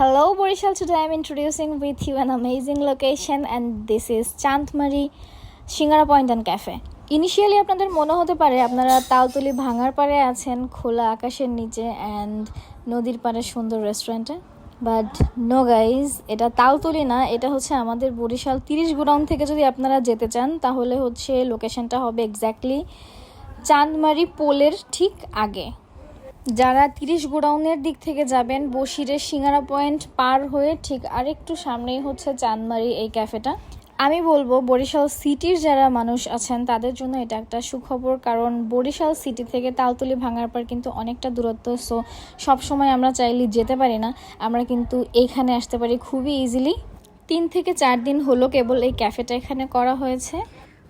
Hello Borishal, today I'm introducing with you an amazing location and this is Chandmari singara point and cafe initially আপনাদের মনে হতে পারে আপনারা তালতলি ভাঙার পাড়ে আছেন খোলা আকাশের নিচে অ্যান্ড নদীর পাড়ে সুন্দর রেস্টুরেন্টে বাট নো গাইজ এটা তালতলি না এটা হচ্ছে আমাদের বরিশাল তিরিশ গোডাউন থেকে যদি আপনারা যেতে চান তাহলে হচ্ছে লোকেশনটা হবে এক্স্যাক্টলি চাঁদমারি পোলের ঠিক আগে। যারা তিরিশ গোডাউনের দিক থেকে যাবেন, বসিরের সিঙ্গারা পয়েন্ট পার হয়ে ঠিক আরেকটু সামনেই হচ্ছে চাঁদমারি এই ক্যাফেটা। আমি বলব, বরিশাল সিটির যারা মানুষ আছেন, তাদের জন্য এটা একটা সুখবর, কারণ বরিশাল সিটি থেকে তালতলি ভাঙার পর কিন্তু অনেকটা দূরত্ব সো সবসময় আমরা চাইলে যেতে পারি না। আমরা কিন্তু এইখানে আসতে পারি খুবই ইজিলি তিন থেকে চার দিন হলো কেবল এই ক্যাফেটা এখানে করা হয়েছে।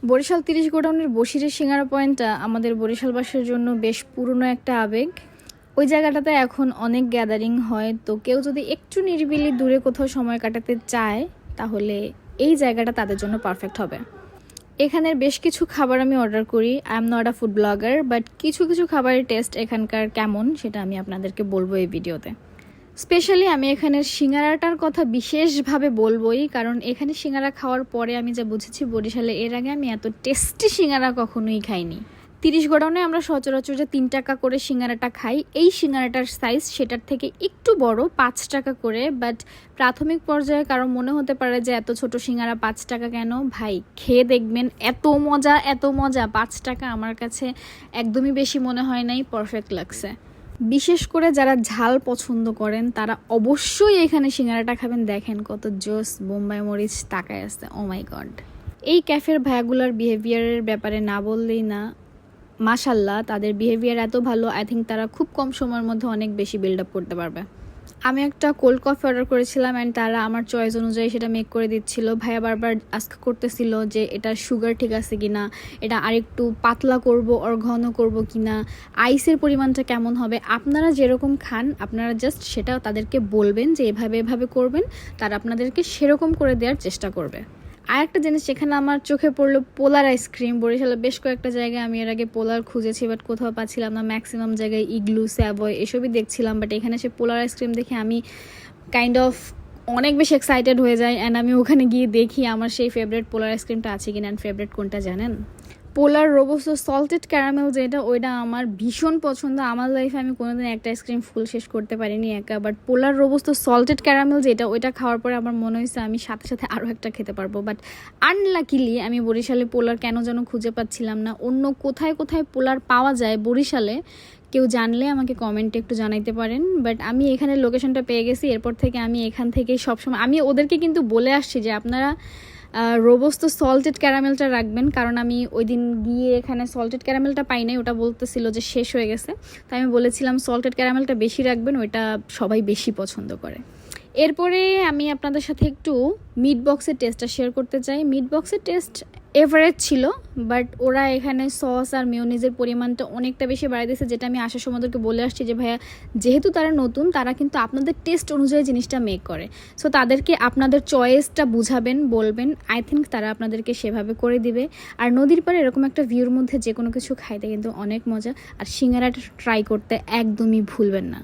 বরিশাল তিরিশ গোডাউনের বসিরের সিঙ্গারা পয়েন্টটা আমাদের বরিশালবাসীর জন্য বেশ পুরনো একটা আবেগ। ওই জায়গাটাতে এখন অনেক গ্যাদারিং হয়। তো কেউ যদি একটু নিরিবিলি দূরে কোথাও সময় কাটাতে চায়, তাহলে এই জায়গাটা তাদের জন্য পারফেক্ট হবে। এখানের বেশ কিছু খাবার আমি অর্ডার করি। I am not a food blogger but কিছু কিছু খাবারের টেস্ট এখানকার কেমন, সেটা আমি আপনাদেরকে বলব এই ভিডিওতে। স্পেশালি আমি এখানের সিঙ্গারাটার কথা বিশেষভাবে বলবোই, কারণ এখানে সিঙ্গারা খাওয়ার পরে আমি যা বুঝেছি বরিশালে, এর আগে আমি এত টেস্টি সিঙ্গারা কখনোই খাইনি। তিরিশ গোডাউনে আমরা সচরাচর যে তিন টাকা করে সিঙ্গারাটা খাই, এই সিঙ্গারাটার সাইজ সেটার থেকে একটু বড়, পাঁচ টাকা করে। বাট প্রাথমিক পর্যায়ে কারও মনে হতে পারে যে এত ছোট সিঙ্গারা পাঁচ টাকা কেন? ভাই, খেয়ে দেখবেন এত মজা এত মজা। পাঁচ টাকা আমার কাছে একদমই বেশি মনে হয় নাই পারফেক্ট লাগছে। বিশেষ করে যারা ঝাল পছন্দ করেন, তারা অবশ্যই এখানে সিঙ্গারাটা খাবেন। দেখেন কত জোস বোম্বাই মরিচ তাকায় আসছে ও গড এই ক্যাফের ভায়াগুলার বিহেভিয়ারের ব্যাপারে না বললেই না। মাশাল্লাহ, তাদের বিহেভিয়ার এত ভালো আই থিঙ্ক তারা খুব কম সময়ের মধ্যে অনেক বেশি বিল্ড আপ করতে পারবে। আমি একটা কোল্ড কফি অর্ডার করেছিলাম অ্যান্ড তারা আমার চয়েস অনুযায়ী সেটা মেক করে দিচ্ছিল। ভাইয়া বারবার আস্ক করতেছিল যে, এটা সুগার ঠিক আছে কিনা? এটা আরেকটু পাতলা করব ওর ঘন করব কিনা? আইসের পরিমাণটা কেমন হবে? আপনারা যেরকম খান, আপনারা জাস্ট সেটা তাদেরকে বলবেন যে, এভাবে এভাবে করবেন। তারা আপনাদেরকে সেরকম করে দেওয়ার চেষ্টা করবে। আর একটা জিনিস যেখানে আমার চোখে পড়ল পোলার আইসক্রিম বরিশালে বেশ কয়েকটা জায়গায় আমি এর আগে পোলার খুঁজেছি বাট কোথাও পাচ্ছিলাম না। ম্যাক্সিমাম জায়গায় ইগলু স্যাবয় এসবই দেখছিলাম বাট এখানে সে পোলার আইসক্রিম দেখে আমি কাইন্ড অফ অনেক বেশি এক্সাইটেড হয়ে যায় অ্যান্ড আমি ওখানে গিয়ে দেখি আমার সেই ফেভারিট পোলার আইসক্রিমটা আছে কিনা। অ্যান্ড ফেভারিট কোনটা জানেন? পোলার রোবোস্ট সল্টেড ক্যারামেল যেটা, ওইটা আমার ভীষণ পছন্দ। আমার লাইফে আমি কোনোদিন একটা আইসক্রিম ফুল শেষ করতে পারিনি একা। But polar robust salted caramel যেটা, ওইটা খাওয়ার পরে আমার মনে হয়েছে আমি সাথে সাথে আরও একটা খেতে পারব। বাট আনলাকিলি আমি বরিশালে পোলার কেন যেন খুঁজে পাচ্ছিলাম না। অন্য কোথায় কোথায় পোলার পাওয়া যায় বরিশালে, কেউ জানলে আমাকে কমেন্টে একটু জানাইতে পারেন। বাট আমি এখানে লোকেশনটা পেয়ে গেছি। এরপর থেকে আমি এখান থেকে সবসময়, আমি ওদেরকে কিন্তু বলে আসছি যে আপনারা রোবোস্ত সল্টেড ক্যারামেলটা রাখবেন, কারণ আমি ওই দিন গিয়ে এখানে সল্টেড ক্যারামেলটা পাই নাই, ওটা বলতেছিল যে শেষ হয়ে গেছে। তাই আমি বলেছিলাম সল্টেড ক্যারামেলটা বেশি রাখবেন, ওইটা সবাই বেশি পছন্দ করে। এরপরে আমি আপনাদের সাথে একটু মিট বক্সের টেস্টটা শেয়ার করতে চাই। মিট বক্সের টেস্ট এভারেজ ছিল, বাট ওরা এখানে সস আর মিওনিজের পরিমাণটা অনেকটা বেশি বাড়িয়ে দিয়েছে, যেটা আমি আসার সময় ওদেরকে বলে আসছি যে, ভাইয়া, যেহেতু তারা নতুন, তারা কিন্তু আপনাদের টেস্ট অনুযায়ী জিনিসটা মেক করে। সো তাদেরকে আপনাদের চয়েসটা বুঝাবেন, বলবেন। আই থিঙ্ক তারা আপনাদেরকে সেভাবে করে দিবে। আর নদীর পাড়ে এরকম একটা ভিউর মধ্যে যে কোনো কিছু খাইতে কিন্তু অনেক মজা। আর সিঙ্গারাটা ট্রাই করতে একদমই ভুলবেন না।